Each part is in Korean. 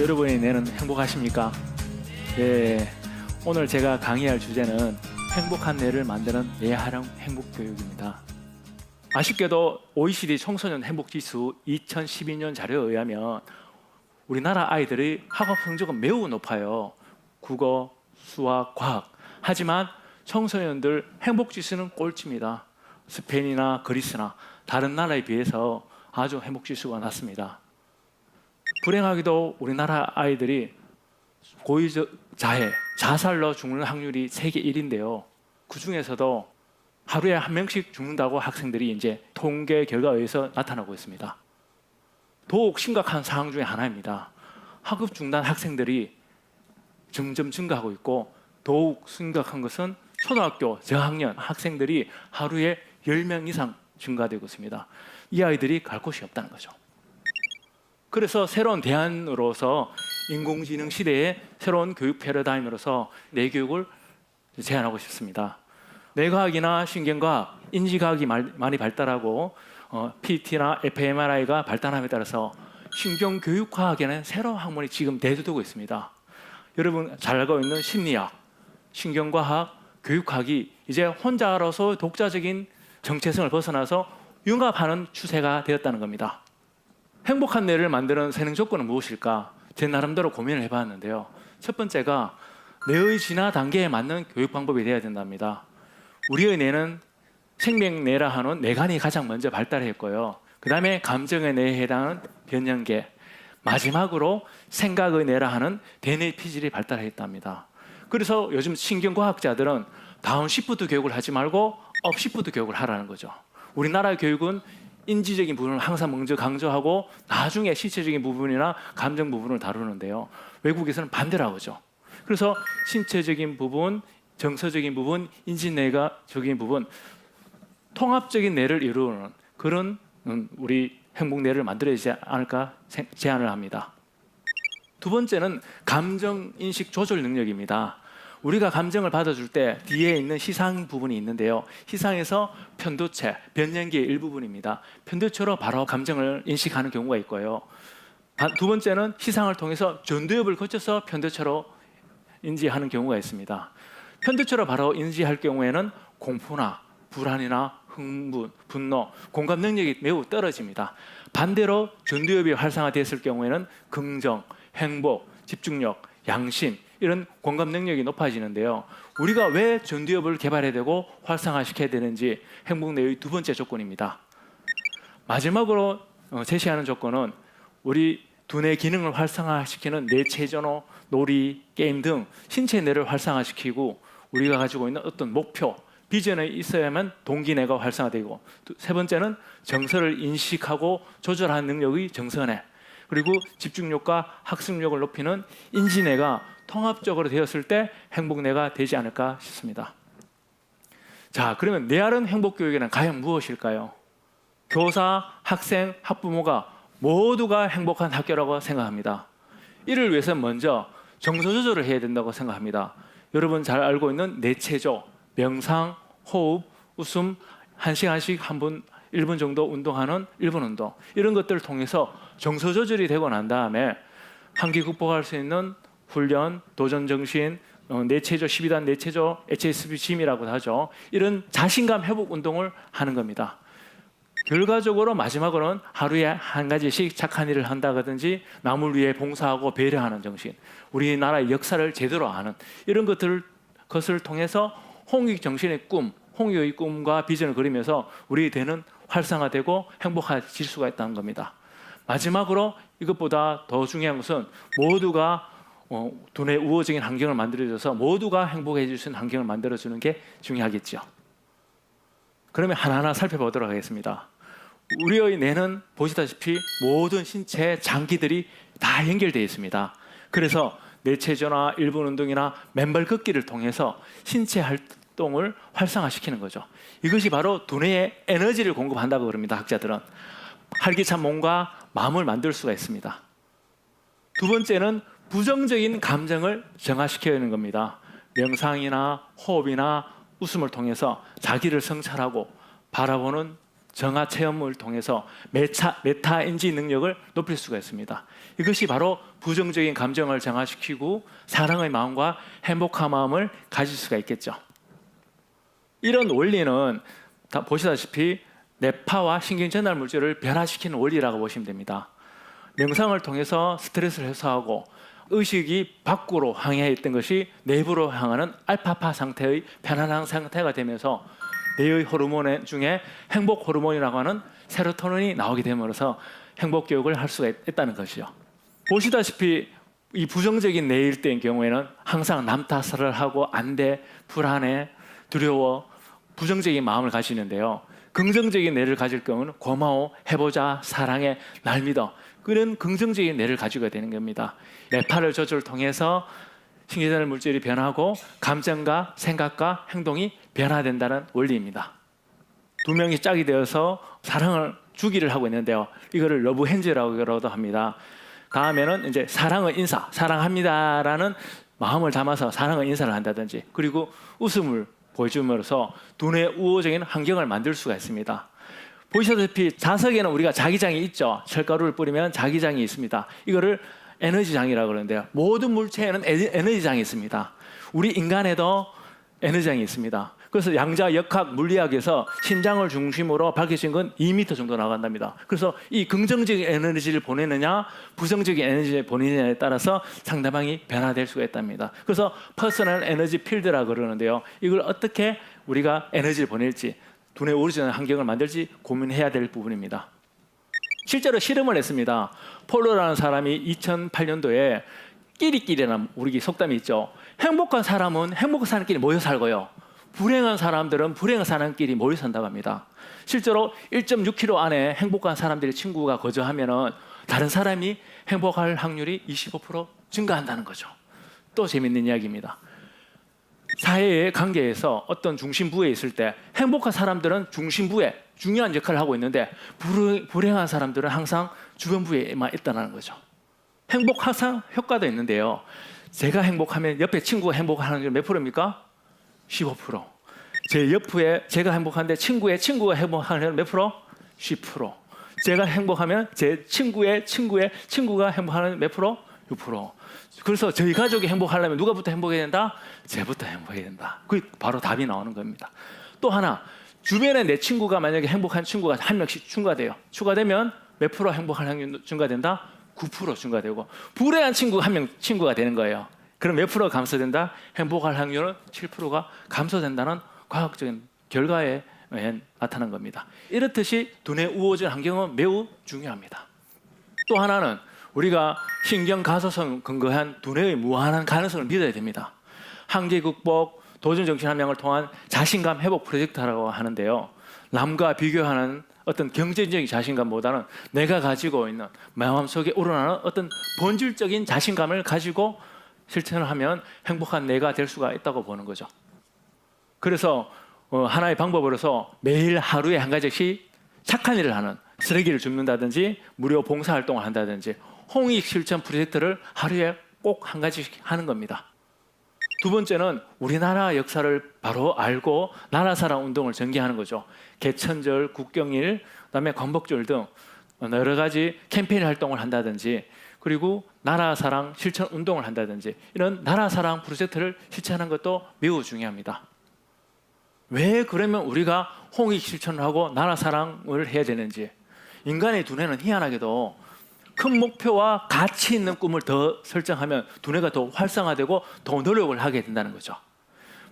여러분의 뇌는 행복하십니까? 네. 오늘 제가 강의할 주제는 행복한 뇌를 만드는 뇌활용 행복교육입니다. 아쉽게도 OECD 청소년 행복지수 2012년 자료에 의하면 우리나라 아이들의 학업 성적은 매우 높아요. 국어, 수학, 과학. 하지만 청소년들 행복지수는 꼴찌입니다. 스페인이나 그리스나 다른 나라에 비해서 아주 행복지수가 낮습니다. 불행하게도 우리나라 아이들이 고의적 자해, 자살로 죽는 확률이 세계 1인데요. 그 중에서도 하루에 한 명씩 죽는다고 학생들이 이제 통계 결과에 의해서 나타나고 있습니다. 더욱 심각한 상황 중에 하나입니다. 학업 중단 학생들이 점점 증가하고 있고 더욱 심각한 것은 초등학교 저학년 학생들이 하루에 10명 이상 증가되고 있습니다. 이 아이들이 갈 곳이 없다는 거죠. 그래서 새로운 대안으로서 인공지능 시대의 새로운 교육 패러다임으로서 뇌교육을 제안하고 싶습니다. 뇌과학이나 신경과학, 인지과학이 많이 발달하고 어, PT나 fMRI가 발달함에 따라서 신경교육과학에는 새로운 학문이 지금 대두되고 있습니다. 여러분 잘 알고 있는 심리학, 신경과학, 교육학이 이제 혼자로서 독자적인 정체성을 벗어나서 융합하는 추세가 되었다는 겁니다. 행복한 뇌를 세능 조건은 무엇일까? 제 나름대로 고민을 해봤는데요. 첫 번째가 뇌의 진화 단계에 맞는 교육 방법이 되어야 된답니다. 우리의 뇌는 생명뇌라 하는 뇌관이 가장 먼저 발달했고요. 그 다음에 감정의 뇌에 해당하는 변연계, 마지막으로 생각의 뇌라 하는 대뇌 피질이 발달했답니다. 그래서 요즘 신경과학자들은 다운 시프트 교육을 하지 말고 업 시프트 교육을 하라는 거죠. 우리나라 교육은 인지적인 부분을 항상 먼저 강조하고 나중에 신체적인 부분이나 감정 부분을 다루는데요. 외국에서는 반대라고 하죠. 그래서 신체적인 부분, 정서적인 부분, 인지뇌가적인 부분, 통합적인 뇌를 이루는 그런 음, 우리 행복 뇌를 만들어야 되지 않을까 제안을 합니다. 두 번째는 감정 인식 조절 능력입니다. 우리가 감정을 받아줄 때 뒤에 있는 희상 부분이 있는데요. 희상에서 편도체, 변연기의 일부분입니다. 편도체로 바로 감정을 인식하는 경우가 있고요. 두 번째는 희상을 통해서 전두엽을 거쳐서 편도체로 인지하는 경우가 있습니다. 편도체로 바로 인지할 경우에는 공포나 불안이나 흥분, 분노, 공감 능력이 매우 떨어집니다. 반대로 전두엽이 활성화됐을 경우에는 긍정, 행복, 집중력, 양심 이런 공감 능력이 높아지는데요. 우리가 왜 전두엽을 개발해야 되고 활성화시켜야 되는지 행복 내의 두 번째 조건입니다. 마지막으로 어, 제시하는 조건은 우리 두뇌 기능을 활성화시키는 뇌체전호, 놀이, 게임 등 신체 뇌를 활성화시키고 우리가 가지고 있는 어떤 목표, 비전이 있어야만 동기뇌가 활성화되고 세 번째는 정서를 인식하고 조절하는 능력의 정서뇌 그리고 집중력과 학습력을 높이는 인지뇌가 통합적으로 되었을 때 행복뇌가 되지 않을까 싶습니다. 자, 그러면 뇌아른 행복 교육에는 과연 무엇일까요? 교사, 학생, 학부모가 모두가 행복한 학교라고 생각합니다. 이를 위해서 먼저 정서 조절을 해야 된다고 생각합니다. 여러분 잘 알고 있는 뇌체조, 명상, 호흡, 웃음, 한 시간씩 한 분, 1분 정도 운동하는 1분 운동 이런 것들을 통해서 정서 조절이 되고 난 다음에 한기 극복할 수 있는 훈련, 도전 정신, 어, 내체조 12단 내체조 HSP 짐이라고 하죠. 이런 자신감 회복 운동을 하는 겁니다. 결과적으로 마지막으로는 하루에 한 가지씩 착한 일을 한다든지 남을 위해 봉사하고 배려하는 정신, 우리나라의 역사를 제대로 아는 이런 것들 것을 통해서 홍익 정신의 꿈, 홍익의 꿈과 비전을 그리면서 우리 되는 활성화되고 행복해질 수가 있다는 겁니다. 마지막으로 이것보다 더 중요한 것은 모두가 어, 돈의 우호적인 환경을 만들어줘서 모두가 행복해질 수 있는 환경을 만들어주는 게 중요하겠죠. 그러면 하나하나 살펴보도록 하겠습니다. 우리의 뇌는 보시다시피 모든 신체 장기들이 다 연결되어 있습니다. 그래서 뇌체조나 일본 운동이나 맨발 걷기를 통해서 신체 활동을 활성화시키는 거죠. 이것이 바로 두뇌에 에너지를 공급한다고 그럽니다. 학자들은 활기찬 몸과 마음을 만들 수가 있습니다. 두 번째는 부정적인 감정을 정화시켜야 하는 겁니다. 명상이나 호흡이나 웃음을 통해서 자기를 성찰하고 바라보는 정화 체험을 통해서 메타, 메타 인지 능력을 높일 수가 있습니다. 이것이 바로 부정적인 감정을 정화시키고 사랑의 마음과 행복한 마음을 가질 수가 있겠죠. 이런 원리는 다 보시다시피 뇌파와 신경 전달 물질을 변화시키는 원리라고 보시면 됩니다. 명상을 통해서 스트레스를 해소하고 의식이 밖으로 항해 있던 것이 내부로 향하는 알파파 상태의 편안한 상태가 되면서 뇌의 호르몬 중에 행복 호르몬이라고 하는 세로토닌이 나오게 됨으로써 행복 교육을 할 수가 있- 있다는 것이죠. 보시다시피 이 부정적인 뇌일 때인 경우에는 항상 남 탓을 하고 안 돼, 불안해, 두려워, 부정적인 마음을 가지는데요. 긍정적인 뇌를 가질 경우는 고마워, 해보자, 사랑해, 날 믿어. 그런 긍정적인 뇌를 가지고 되는 겁니다. 뇌파를 조절을 통해서 신경전달 물질이 변하고 감정과 생각과 행동이 변화된다는 원리입니다. 두 명이 짝이 되어서 사랑을 주기를 하고 있는데요. 이거를 러브 핸즈라고도 합니다. 다음에는 이제 사랑의 인사, 사랑합니다라는 마음을 담아서 사랑의 인사를 한다든지 그리고 웃음을 보여줌으로써 두뇌 우호적인 환경을 만들 수가 있습니다. 보시다시피 자석에는 우리가 자기장이 있죠. 철가루를 뿌리면 자기장이 있습니다. 이거를 에너지장이라고 그러는데요. 모든 물체에는 에- 에너지장이 있습니다. 우리 인간에도 에너지장이 있습니다. 그래서 양자 역학 물리학에서 심장을 중심으로 밝혀진 건 2m 정도 나간답니다. 그래서 이 긍정적인 에너지를 보내느냐, 부정적인 에너지를 보내느냐에 따라서 상대방이 변화될 수가 있답니다. 그래서 퍼스널 에너지 필드라 그러는데요. 이걸 어떻게 우리가 에너지를 보낼지, 두뇌 오리지널 환경을 만들지 고민해야 될 부분입니다. 실제로 실험을 했습니다. 폴로라는 사람이 2008년도에 끼리끼리라는 우리 속담이 있죠. 행복한 사람은 행복한 사람끼리 모여 살고요. 불행한 사람들은 불행한 사람끼리 모여 산다고 합니다. 실제로 1.6km 안에 행복한 사람들의 친구가 거주하면은 다른 사람이 행복할 확률이 25% 증가한다는 거죠. 또 재밌는 이야기입니다. 사회의 관계에서 어떤 중심부에 있을 때 행복한 사람들은 중심부에 중요한 역할을 하고 있는데 불행, 불행 한 사람들은 항상 주변부에만 있다는 거죠. 행복 항상 효과도 있는데요. 제가 행복하면 옆에 친구가 행복하는 게 몇 프로입니까? 15%. 제 옆에 제가 행복한데 친구의 친구가 행복하는 몇 프로? 10%. 제가 행복하면 제 친구의 친구의 친구가 행복하는 몇 프로? 6%. 그래서 저희 가족이 행복하려면 누가부터 행복해야 된다? 제부터 행복해야 된다. 그게 바로 답이 나오는 겁니다. 또 하나, 주변에 내 친구가 만약에 행복한 친구가 한 명씩 추가돼요. 추가되면 몇 프로 행복할 확률 증가된다? 9% 증가되고 불행한 친구 한명 친구가 되는 거예요. 그럼 몇 프로 감소된다? 행복할 확률은 7%가 감소된다는 과학적인 결과에 나타난 겁니다. 이렇듯이 두뇌 우호적 환경은 매우 중요합니다. 또 하나는 우리가 신경 가소성 근거한 두뇌의 무한한 가능성을 믿어야 됩니다. 한계 극복, 도전 정신 함양을 통한 자신감 회복 프로젝트라고 하는데요. 남과 비교하는 어떤 경제적인 자신감보다는 내가 가지고 있는 마음속에 우러나는 어떤 본질적인 자신감을 가지고 실천을 하면 행복한 내가 될 수가 있다고 보는 거죠. 그래서 어, 하나의 방법으로서 매일 하루에 한 가지씩 착한 일을 하는 쓰레기를 줍는다든지 무료 봉사 활동을 한다든지 홍익 실천 프로젝트를 하루에 꼭 한 가지씩 하는 겁니다. 두 번째는 우리나라 역사를 바로 알고 나라 사랑 운동을 전개하는 거죠. 개천절, 국경일, 그다음에 광복절 등 여러 가지 캠페인 활동을 한다든지 그리고 나라 사랑 실천 운동을 한다든지 이런 나라 사랑 프로젝트를 실천하는 것도 매우 중요합니다. 왜 그러면 우리가 홍익 실천을 하고 나라 사랑을 해야 되는지 인간의 두뇌는 희한하게도 큰 목표와 가치 있는 꿈을 더 설정하면 두뇌가 더 활성화되고 더 노력을 하게 된다는 거죠.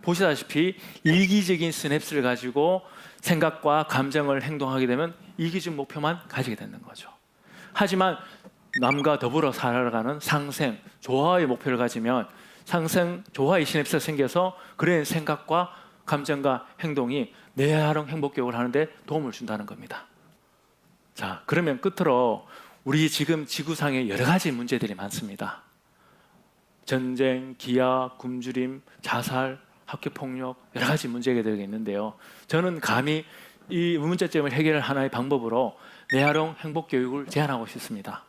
보시다시피 이기적인 스냅스를 가지고 생각과 감정을 행동하게 되면 이기적 목표만 가지게 되는 거죠. 하지만 남과 더불어 살아가는 상생, 조화의 목표를 가지면 상생, 조화의 시냅스가 생겨서 그런 생각과 감정과 행동이 내활용 행복 교육을 하는데 도움을 준다는 겁니다. 자, 그러면 끝으로 우리 지금 지구상에 여러 가지 문제들이 많습니다. 전쟁, 기아, 굶주림, 자살, 학교 폭력 여러 가지 문제가 되어 있는데요. 저는 감히 이 문제점을 해결할 하나의 방법으로 내활용 행복 교육을 제안하고 싶습니다.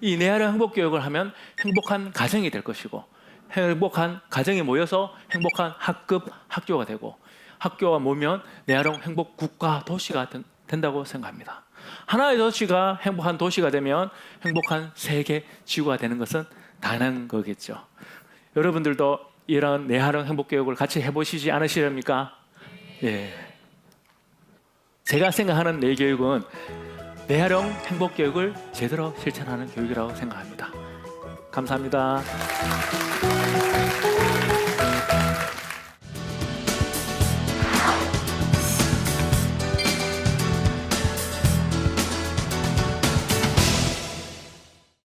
이 내활용 행복 교육을 하면 행복한 가정이 될 것이고 행복한 가정이 모여서 행복한 학급 학교가 되고 학교가 모면 내활용 행복 국가 도시가 된- 된다고 생각합니다. 하나의 도시가 행복한 도시가 되면 행복한 세계 지구가 되는 것은 당연한 거겠죠. 여러분들도 이런 내하령 행복 교육을 같이 해보시지 않으시렵니까? 예. 제가 생각하는 내 교육은 내하령 행복 교육을 제대로 실천하는 교육이라고 생각합니다. 감사합니다.